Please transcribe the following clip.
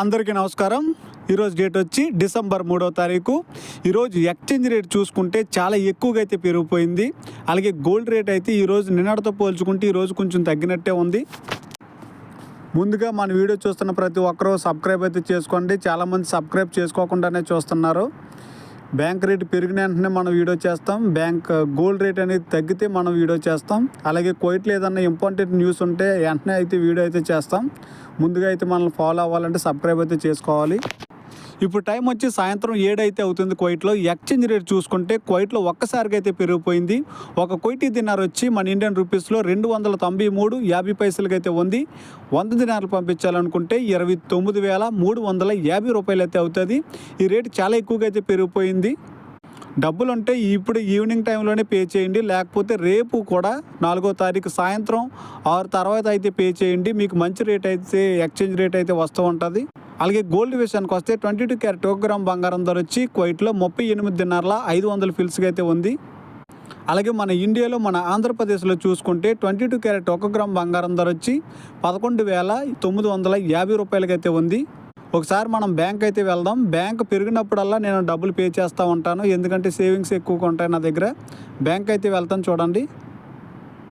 అందరికీ నమస్కారం. ఈరోజు డేట్ వచ్చి డిసెంబర్ మూడో తారీఖు. ఈరోజు ఎక్స్చేంజ్ రేట్ చూసుకుంటే చాలా ఎక్కువగా అయితే పెరిగిపోయింది. అలాగే గోల్డ్ రేట్ అయితే ఈరోజు నిన్నటితో పోల్చుకుంటే ఈరోజు కొంచెం తగ్గినట్టే ఉంది. ముందుగా మన వీడియో చూస్తున్న ప్రతి ఒక్కరూ సబ్స్క్రైబ్ అయితే చేసుకోండి. చాలామంది సబ్స్క్రైబ్ చేసుకోకుండానే చూస్తున్నారు. బ్యాంక్ రేట్ పెరిగిన వెంటనే మనం వీడియో చేస్తాం. బ్యాంక్ గోల్డ్ రేట్ అనేది తగ్గితే మనం వీడియో చేస్తాం. అలాగే కోయిట్లో ఏదన్నా ఇంపార్టెంట్ న్యూస్ ఉంటే వెంటనే అయితే వీడియో అయితే చేస్తాం. ముందుగా అయితే మనల్ని ఫాలో అవ్వాలంటే సబ్స్క్రైబ్ అయితే చేసుకోవాలి. ఇప్పుడు టైం వచ్చి సాయంత్రం ఏడైతే అవుతుంది కువైట్లో ఎక్స్చేంజ్ రేట్ చూసుకుంటే కువైట్లో ఒక్కసారిగా అయితే పెరిగిపోయింది. ఒక కోటి దినార్ వచ్చి మన ఇండియన్ రూపీస్లో రెండు వందల తొంభై మూడు యాభై పైసలకి అయితే ఉంది. వంద దినార్లు పంపించాలనుకుంటే ఇరవై తొమ్మిది వేల మూడు వందల యాభై రూపాయలు అయితే అవుతుంది. ఈ రేటు చాలా ఎక్కువగా అయితే పెరిగిపోయింది. డబ్బులు ఉంటే ఇప్పుడు ఈవినింగ్ టైంలోనే పే చేయండి. లేకపోతే రేపు కూడా నాలుగో తారీఖు సాయంత్రం ఆరు తర్వాత అయితే పే చేయండి. మీకు మంచి రేట్ అయితే ఎక్స్చేంజ్ రేట్ అయితే వస్తూ ఉంటుంది. అలాగే గోల్డ్ విషయానికి వస్తే ట్వంటీ టూ క్యారెట్ ఒక గ్రామ్ బంగారం ధర వచ్చి కువైట్లో ముప్పై ఎనిమిది ఐదు వందల ఫిల్స్గా అయితే ఉంది. అలాగే మన ఇండియాలో మన ఆంధ్రప్రదేశ్లో చూసుకుంటే ట్వంటీ టూ క్యారెట్ ఒక గ్రామ్ బంగారం ధర వచ్చి పదకొండు వేల తొమ్మిది వందల యాభై రూపాయలకైతే ఉంది. ఒకసారి మనం బ్యాంక్ అయితే వెళ్దాం. బ్యాంక్ పెరిగినప్పుడల్లా నేను డబ్బులు పే చేస్తూ ఉంటాను. ఎందుకంటే సేవింగ్స్ ఎక్కువగా ఉంటాయి నా దగ్గర. బ్యాంక్ అయితే వెళ్తాను చూడండి.